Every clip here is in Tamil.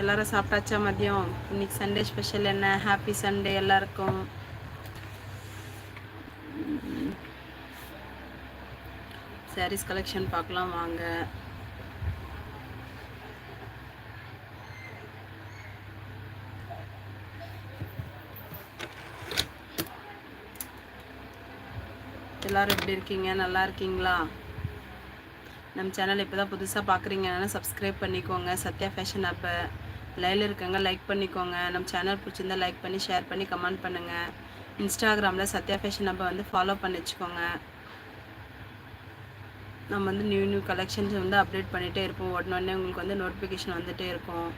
எல்லாரும் சாப்பிட்டாச்சா மதியம்? இன்னைக்கு சண்டே ஸ்பெஷல் என்ன? ஹாப்பி சண்டே எல்லாருக்கும். சாரீஸ் கலெக்ஷன் பார்க்கலாம் வாங்க. எல்லாரும் எப்படி இருக்கீங்க? நல்லா இருக்கீங்களா? நம்ம சேனல் இப்போ தான் புதுசாக பார்க்குறீங்கன்னா சப்ஸ்கிரைப் பண்ணிக்கோங்க. சத்யா ஃபேஷன் அப்போ லைவில் இருக்கங்க லைக் பண்ணிக்கோங்க. நம்ம சேனல் பிடிச்சிருந்தா லைக் பண்ணி ஷேர் பண்ணி கமெண்ட் பண்ணுங்கள் இன்ஸ்டாகிராமில் சத்யா ஃபேஷன் நம்ம வந்து ஃபாலோ பண்ணி வச்சுக்கோங்க. நம்ம வந்து நியூ நியூ கலெக்ஷன்ஸ் வந்து அப்டேட் பண்ணிகிட்டே இருப்போம். உடனே உங்களுக்கு வந்து நோட்டிஃபிகேஷன் வந்துகிட்டே இருக்கும்.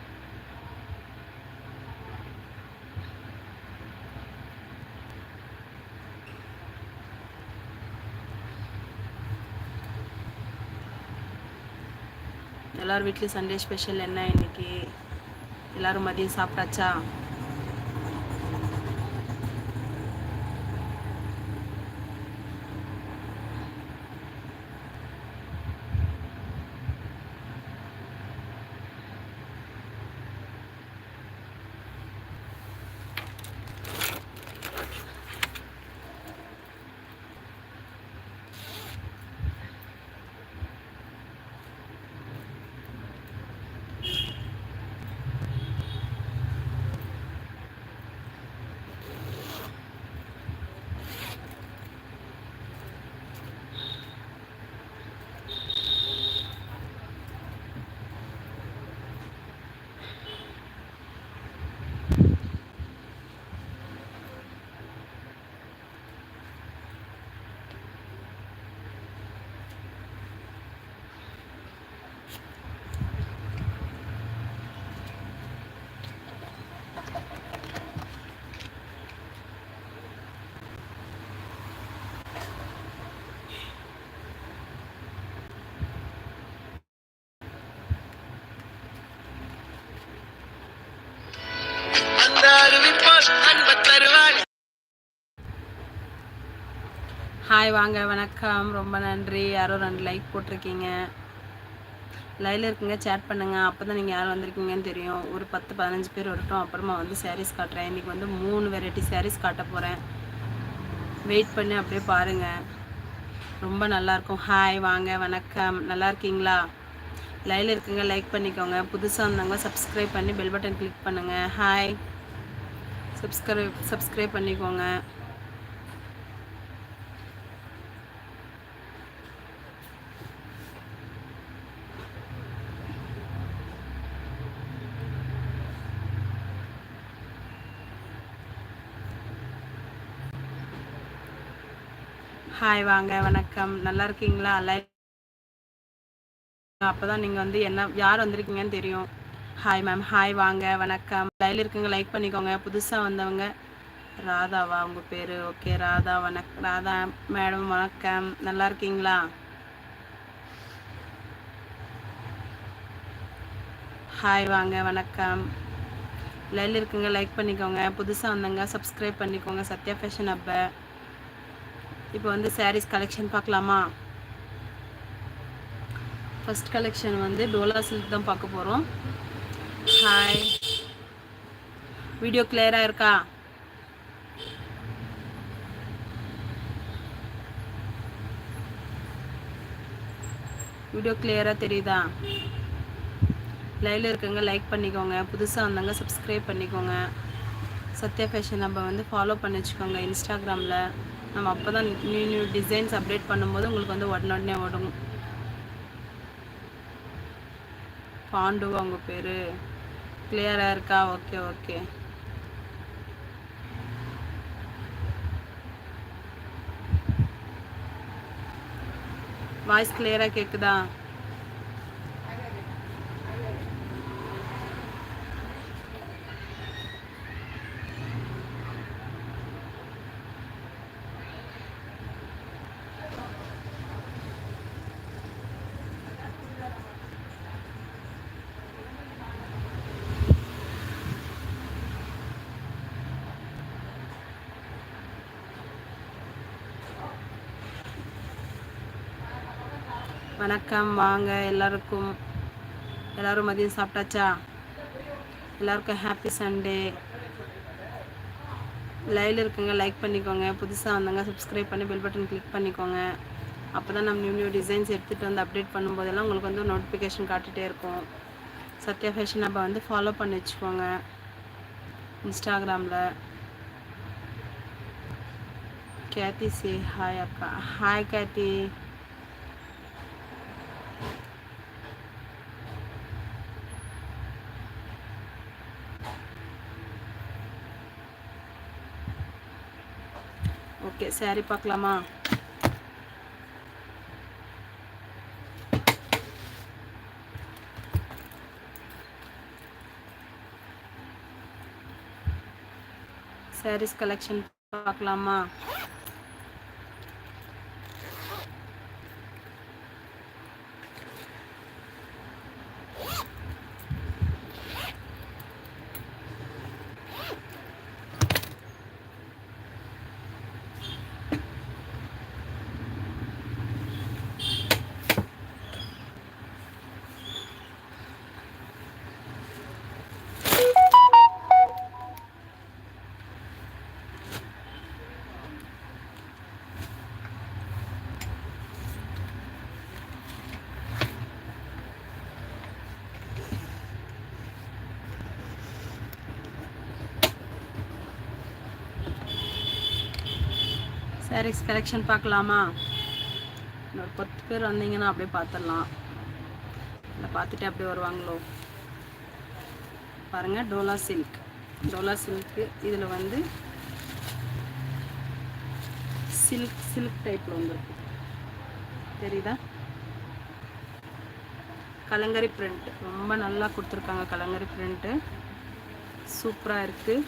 எல்லார் வீட்லேயும் சண்டே ஸ்பெஷல் என்ன இன்னைக்கு? எல்லோரும் மதியம் சாப்பிட்டாச்சா? ஹாய் வாங்க வணக்கம். ரொம்ப நன்றி. யாரும் ரெண்டு லைக் போட்டிருக்கீங்க. லைவில் இருக்குங்க சேட் பண்ணுங்கள் அப்போ தான் நீங்கள் யார் வந்திருக்கீங்கன்னு தெரியும். ஒரு பத்து பதினஞ்சு பேர் வரட்டும். அப்புறமா வந்து சாரீஸ் காட்டுறேன். இன்றைக்கி வந்து மூணு வெரைட்டி சாரீஸ் காட்ட போகிறேன் வெயிட் பண்ணி அப்படியே பாருங்கள் ரொம்ப நல்லாயிருக்கும் ஹாய் வாங்க வணக்கம். நல்லா இருக்கீங்களா? லைவில் இருக்குங்க லைக் பண்ணிக்கோங்க. புதுசாக வந்தவங்க சப்ஸ்கிரைப் பண்ணி பெல் பட்டன் கிளிக் பண்ணுங்கள் ஹாய் சப்ஸ்கிரைப் சப்ஸ்கிரைப் பண்ணிக்கோங்க. ஹாய் வாங்க வணக்கம். நல்லா இருக்கீங்களா? லைக் அப்போ தான் நீங்கள் வந்து என்ன யார் வந்திருக்கீங்கன்னு தெரியும். ஹாய் மேம் ஹாய் வாங்க வணக்கம். லைவில் இருக்குங்க லைக் பண்ணிக்கோங்க. புதுசாக வந்தவங்க ராதாவா உங்கள் பேர்? ஓகே ராதா வணக் ராதா மேடம் வணக்கம். நல்லா இருக்கீங்களா? ஹாய் வாங்க வணக்கம். லைவில் இருக்குங்க லைக் பண்ணிக்கோங்க. புதுசாக வந்தவங்க சப்ஸ்கிரைப் பண்ணிக்கோங்க. சத்யா ஃபேஷன் அப்போ இப்போ வந்து சாரீஸ் கலெக்ஷன் பார்க்கலாமா? ஃபஸ்ட் கலெக்ஷன் வந்து டோலா சில்க் தான் பார்க்க போகிறோம் ஹாய் வீடியோ கிளியராக இருக்கா? வீடியோ கிளியராக தெரியுதா? லைவில் இருக்கவங்க லைக் பண்ணிக்கோங்க. புதுசாக வந்தாங்க சப்ஸ்கிரைப் பண்ணிக்கோங்க. சத்யா ஃபேஷன் நம்ம வந்து ஃபாலோ பண்ணி வச்சுக்கோங்க இன்ஸ்டாகிராமில் நம்ம அப்போ தான் நியூ நியூ டிசைன்ஸ் அப்டேட் பண்ணும்போது உங்களுக்கு வந்து உடனே உடனே ஓடும். பாண்டு உங்கள் பேர்? கிளியராக இருக்கா? ஓகே ஓகே வாய்ஸ் கிளியராக கேட்குதா வணக்கம் வாங்க. எல்லாருக்கும் எல்லோரும் மதியம் சாப்பிட்டாச்சா? எல்லாருக்கும் ஹாப்பி சண்டே லைவில் இருக்குங்க லைக் பண்ணிக்கோங்க. புதுசாக வந்தாங்க சப்ஸ்கிரைப் பண்ணி பெல் பட்டன் கிளிக் பண்ணிக்கோங்க. அப்போ தான் நம்ம நியூ நியூ டிசைன்ஸ் எடுத்துகிட்டு வந்து அப்டேட் பண்ணும்போதெல்லாம் உங்களுக்கு வந்து நோட்டிஃபிகேஷன் காட்டிகிட்டே இருக்கும். சத்யா ஃபேஷன் அப்போ வந்து ஃபாலோ பண்ணி வச்சுக்கோங்க. இன்ஸ்டாகிராமில். கேத்தி சி ஹாய் அக்கா. ஹாய் கேத்தி ஓகே சாரி பார்க்கலாமா? சாரீஸ் கலெக்ஷன் பார்க்கலாமா? சாரீஸ் கலெக்ஷன் பார்க்கலாமா? இன்னொரு பத்து பேர் வந்தீங்கன்னா அப்படியே பார்த்துடலாம். இல்லை பார்த்துட்டு அப்படியே வருவாங்களோ? பாருங்கள் டோலா சில்க் டோலா சில்க்கு இதில் வந்து சில்க் சில்க் டைப்பில் வந்துருக்கு. தெரியுதா? கலங்கரி பிரிண்ட் ரொம்ப நல்லா கொடுத்துருக்காங்க கலங்கரி பிரிண்ட்டு சூப்பராக இருக்குது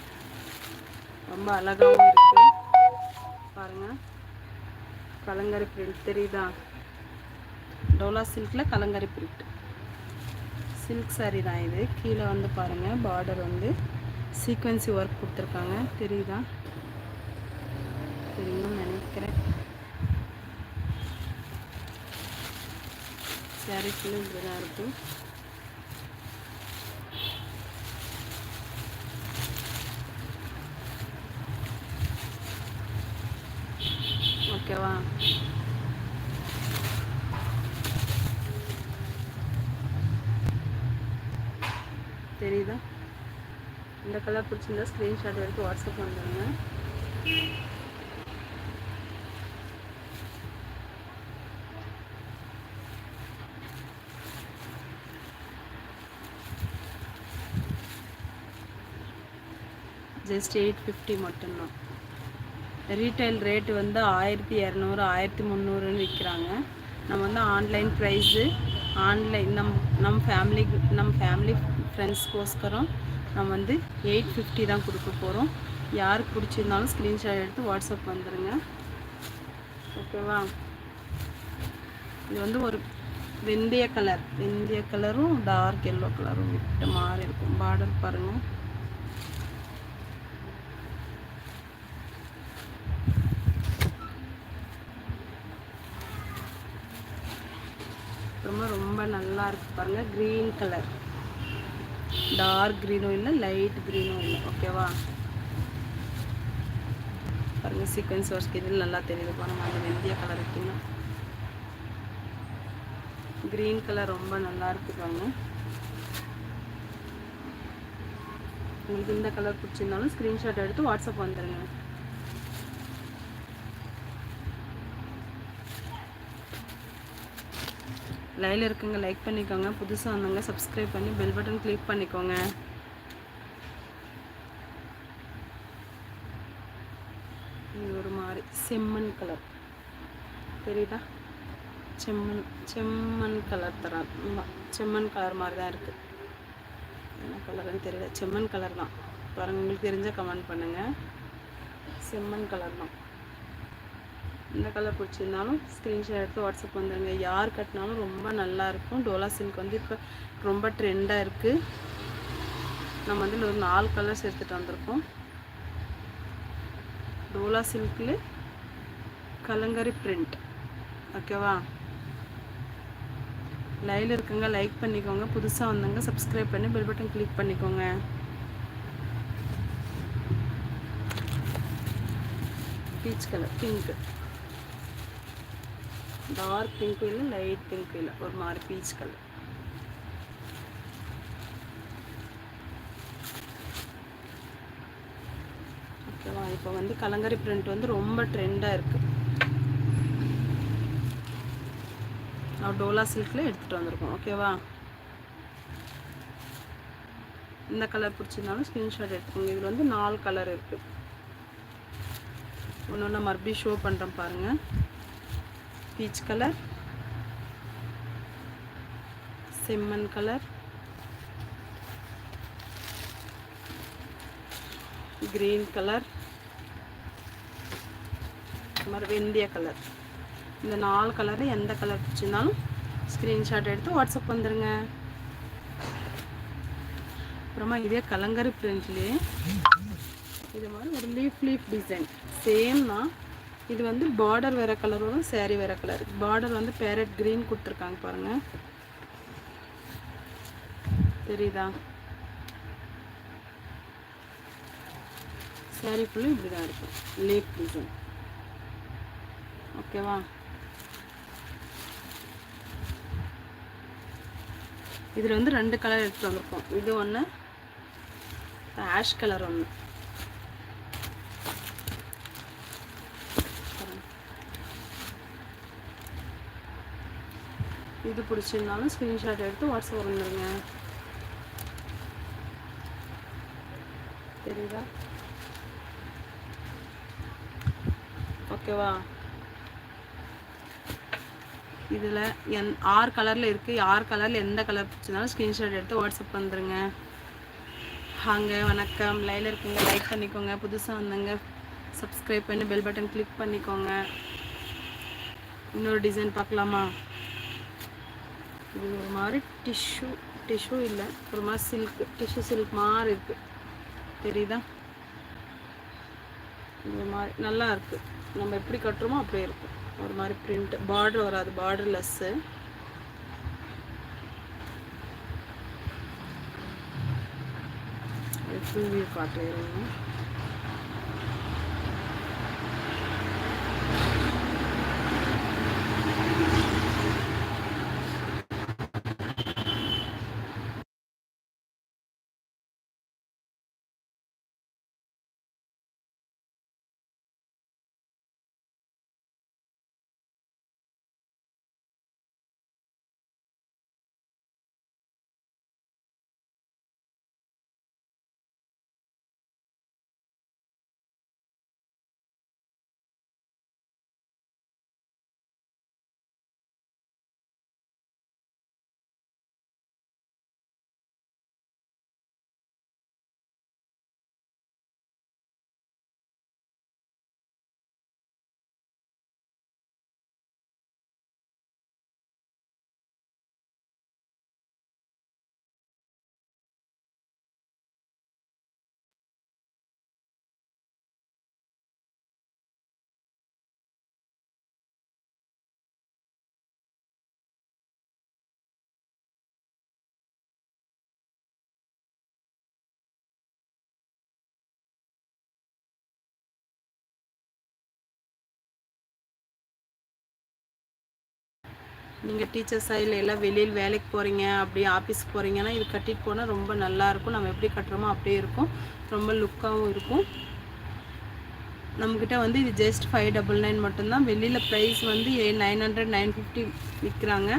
ரொம்ப அழகாகவும் இருக்குது பாருங்கள் கலங்கரி பிரிண்ட் தெரியுதா? டோலா சில்கில் கலங்கரி பிரிண்ட் சில்க் சாரீ தான் இது. கீழே வந்து பாருங்கள் பார்டர் வந்து சீக்வன்சி ஒர்க் கொடுத்துருக்காங்க. தெரியுதா? தெரியும்னு நினைக்கிறேன். சாரீக்குள்ள இப்படி தான் இருக்கும். ஓகேவா? தெரியுதா? இந்த கலர் பிடிச்சிருந்தா ஸ்க்ரீன்ஷாட் எடுத்து வாட்ஸ்அப் பண்ணுங்க ஜஸ்ட் எயிட் ஃபிஃப்டி மட்டும்தான். ரீட்டைல் ரேட்டு வந்து ஆயிரத்தி இரநூறு ஆயிரத்தி முந்நூறுன்னு விற்கிறாங்க நம்ம வந்து ஆன்லைன் ப்ரைஸு ஆன்லைன் நம் நம் ஃபேமிலி நம் ஃபேமிலி ஃப்ரெண்ட்ஸ்க்கோஸ்கரம் நம்ம வந்து எயிட் ஃபிஃப்டி தான் கொடுக்க போகிறோம் யாருக்கு பிடிச்சிருந்தாலும் ஸ்க்ரீன்ஷாட் எடுத்து வாட்ஸ்அப் வந்துடுங்க ஓகேவா இது வந்து ஒரு வெந்தய கலர் வெந்தய கலரும் டார்க் எல்லோ கலரும் விட்டு மாறி இருக்கும். பார்டர் பாருங்கள் ரொம்ப ரொம்ப நல்லா இருக்குது பாருங்கள் க்ரீன் கலர் டார்க் க்ரீனும் இல்லை லைட் க்ரீனும் இல்லை ஓகேவா பாருங்கள் சீக்வன்ஸ் ஒர்க் இதில் நல்லா தெரியுது பாருங்கள் அந்த வெந்திய கலர் இருக்குன்னா. க்ரீன் கலர் ரொம்ப நல்லா இருக்கு பாருங்க. உங்களுக்கு இந்த கலர் பிடிச்சிருந்தாலும் ஸ்க்ரீன்ஷாட் எடுத்து வாட்ஸ்அப் வந்துடுங்க லைவில் இருக்குங்க லைக் பண்ணிக்கோங்க. புதுசாக வந்தவங்க சப்ஸ்கிரைப் பண்ணி பெல் பட்டன் கிளிக் பண்ணிக்கோங்க. இது ஒரு மாதிரி செம்மண் கலர் தெரியுதா? செம்மண் செம்மண் கலர் தரம். செம்மண் கலர் மாதிரி தான் இருக்குது என்ன கலருன்னு தெரியல. செம்மண் கலர் தான். பாருங்கள் உங்களுக்கு தெரிஞ்சால் கமெண்ட் பண்ணுங்கள் செம்மண் கலர் தான். எந்த கலர் பிடிச்சிருந்தாலும் ஸ்க்ரீன்ஷாட் எடுத்து வாட்ஸ்அப் வந்துடுங்க யார் கட்டினாலும் ரொம்ப நல்லாயிருக்கும் டோலா சில்க் வந்து இப்போ ரொம்ப ட்ரெண்டாக இருக்குது நம்ம வந்து ஒரு நாலு கலர்ஸ் எடுத்துகிட்டு வந்திருக்கோம். டோலா சில்கில் கலங்கரி பிரிண்ட் ஓகேவா லைவில் இருக்குங்க. லைக் பண்ணிக்கோங்க. புதுசாக வந்தவங்க சப்ஸ்கிரைப் பண்ணி பெல் பட்டன் கிளிக் பண்ணிக்கோங்க. Peach colour pink dark pink இல்லை லைட் பிங்க் இல்லை ஒரு மாதிரி பீச் கலர் ஓகேவா இப்போ வந்து கலங்கரி பிரிண்ட் வந்து ரொம்ப ட்ரெண்டாக இருக்குது நான் டோலா சில்கில் எடுத்துகிட்டு வந்திருக்கோம். ஓகேவா இந்த கலர் பிடிச்சிருந்தாலும் ஸ்க்ரீன்ஷாட் எடுத்துக்கோங்க. இதில் வந்து நாலு கலர் இருக்குது ஒன்று ஒன்று மறுபடியும் ஷோ பண்ணுறேன் பாருங்கள் பீச் கலர் செம்மண் கலர் கிரீன் கலர் மாதிரி வெந்தய கலர் இந்த நாலு கலரில் எந்த கலர் பிடிச்சிருந்தாலும் ஸ்க்ரீன்ஷாட் எடுத்து வாட்ஸ்அப் வந்துடுங்க அப்புறமா இதே கலங்கரி பிரிண்ட்லேயே இது மாதிரி ஒரு லீஃப் லீஃப் டிசைன் சேம் தான். இது வந்து பார்டர் வேறு கலர் வரும் சேரீ வேறு கலர் பார்டர் வந்து பேரட் க்ரீன் கொடுத்துருக்காங்க பாருங்கள் தெரியுதா? சேரீ ஃபுல்லும் இப்படி தான் இருக்கும் லேப் டிசைன் ஓகேவா இதில் வந்து ரெண்டு கலர் எடுத்துகிட்டு வந்திருக்கோம். இது ஒன்று ஆஷ் கலர் ஒன்று இது பிடிச்சிருந்தாலும் ஸ்க்ரீன்ஷாட் எடுத்து வாட்ஸ்அப் வந்துடுங்க தெரியுதா? ஓகேவா இதில் என் ஆறு கலரில் இருக்குது ஆறு கலரில் எந்த கலர் பிடிச்சிருந்தாலும் ஸ்க்ரீன்ஷாட் எடுத்து வாட்ஸ்அப் வந்துடுங்க ஹாங்க வணக்கம். லைனில் இருக்குங்க லைக் பண்ணிக்கோங்க. புதுசாக வந்தங்க சப்ஸ்கிரைப் பண்ணி பெல் பட்டன் கிளிக் பண்ணிக்கோங்க. இன்னொரு டிசைன் பார்க்கலாமா? இது ஒரு மாதிரி டிஷ்யூ டிஷ்யூ இல்லை. ஒரு மாதிரி சில்க் டிஷ்யூ சில்க் மாதிரி இருக்குது தெரியுதா? இந்த மாதிரி நல்லா இருக்குது நம்ம எப்படி கட்டுறோமோ அப்படியே இருக்கும். ஒரு மாதிரி பிரிண்ட் பார்டர் வராது. பார்டர்லெஸ்ஸு ஃபுல் வியூ காட்டுறேன். நீங்கள் டீச்சர்ஸாக இல்லை எல்லாம் வெளியில் வேலைக்கு போகிறீங்க அப்படி ஆஃபீஸ்க்கு போகிறீங்கன்னா இது கட்டிட்டு போனால் ரொம்ப நல்லாயிருக்கும் நம்ம எப்படி கட்டுறோமோ அப்படியே இருக்கும். ரொம்ப லுக்காகவும் இருக்கும். நம்மக்கிட்ட வந்து இது ஜஸ்ட் ஃபைவ் டபுள் நைன் மட்டும்தான். வெளியில் ப்ரைஸ் வந்து ஏ நைன் ஹண்ட்ரட் நைன் ஃபிஃப்டி விற்கிறாங்க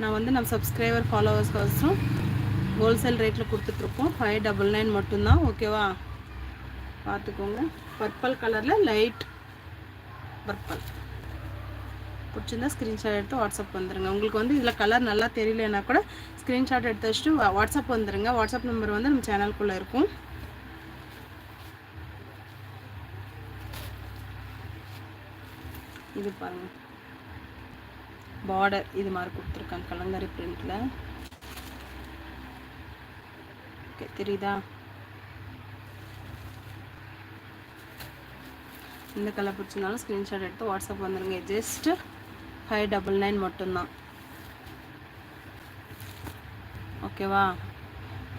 நான் வந்து நம்ம சப்ஸ்கிரைபர் ஃபாலோவர்ஸ் கோசம் ஹோல்சேல் ரேட்டில் கொடுத்துட்ருக்கோம். ஃபைவ் டபுள் நைன் மட்டும்தான். ஓகேவா பார்த்துக்கோங்க. பர்பிள் கலரில் லைட் பர்பிள் பிடிச்சிருந்தா ஸ்க்ரீன்ஷாட் எடுத்து வாட்ஸ்அப் வந்துடுங்க உங்களுக்கு வந்து இதில் கலர் நல்லா தெரியலனா கூட ஸ்க்ரீன்ஷாட் எடுத்து வச்சுட்டு வாட்ஸ்அப் வந்துடுங்க வாட்ஸ்அப் நம்பர் வந்து நம்ம சேனலுக்குள்ளே இருக்கும். இது பாருங்க. பார்டர் இது மாதிரி கொடுத்துருக்காங்க கலங்கரி பிரிண்டில் ஓகே தெரியுதா? இந்த கலர் பிடிச்சிருந்தாலும் ஸ்க்ரீன்ஷாட் எடுத்து வாட்ஸ்அப் வந்துடுங்க ஜஸ்ட்டு ஃபைவ் டபுள் நைன் மட்டும்தான். ஓகேவா?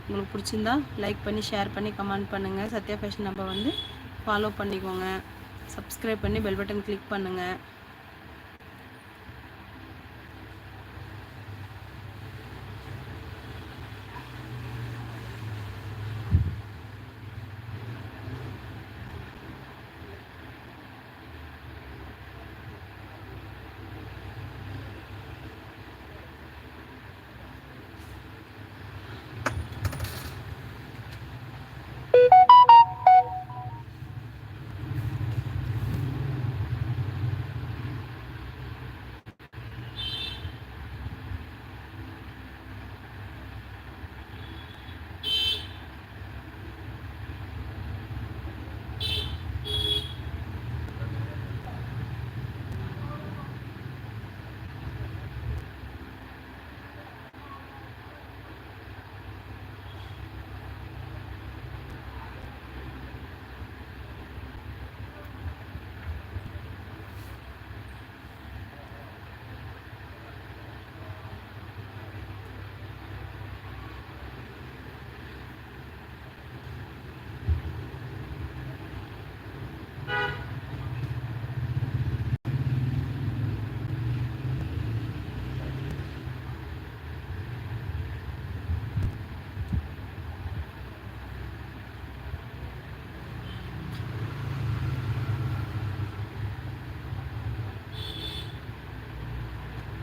உங்களுக்கு பிடிச்சிருந்தா லைக் பண்ணி ஷேர் பண்ணி கமெண்ட் பண்ணுங்கள் சத்யா ஃபேஷன் நம்ம வந்து ஃபாலோ பண்ணிக்கோங்க. சப்ஸ்கிரைப் பண்ணி பெல் பட்டன் கிளிக் பண்ணுங்கள்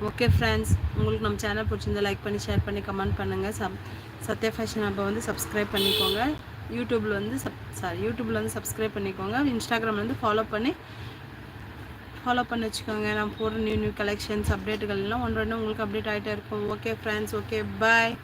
ஓகே ஃப்ரெண்ட்ஸ் உங்களுக்கு நம்ம சேனல் பிடிச்சிருந்தா லைக் பண்ணி ஷேர் பண்ணி கமெண்ட் பண்ணுங்கள் சப் சத்யா ஃபேஷன் அப்போ வந்து சப்ஸ்கிரைப் பண்ணிக்கோங்க. யூடியூப்பில் வந்து சப் சாரி யூடியூப்பில் வந்து சப்ஸ்கிரைப் பண்ணிக்கோங்க. இன்ஸ்டாகிராமில் வந்து ஃபாலோ பண்ணி ஃபாலோ பண்ணி வச்சுக்கோங்க. நான் போடுற நியூ நியூ கலெக்ஷன்ஸ் அப்டேட்டுகள் எல்லாம் ஒன்று ஒன்று உங்களுக்கு அப்டேட் ஆகிட்டே இருக்கும். Okay friends okay bye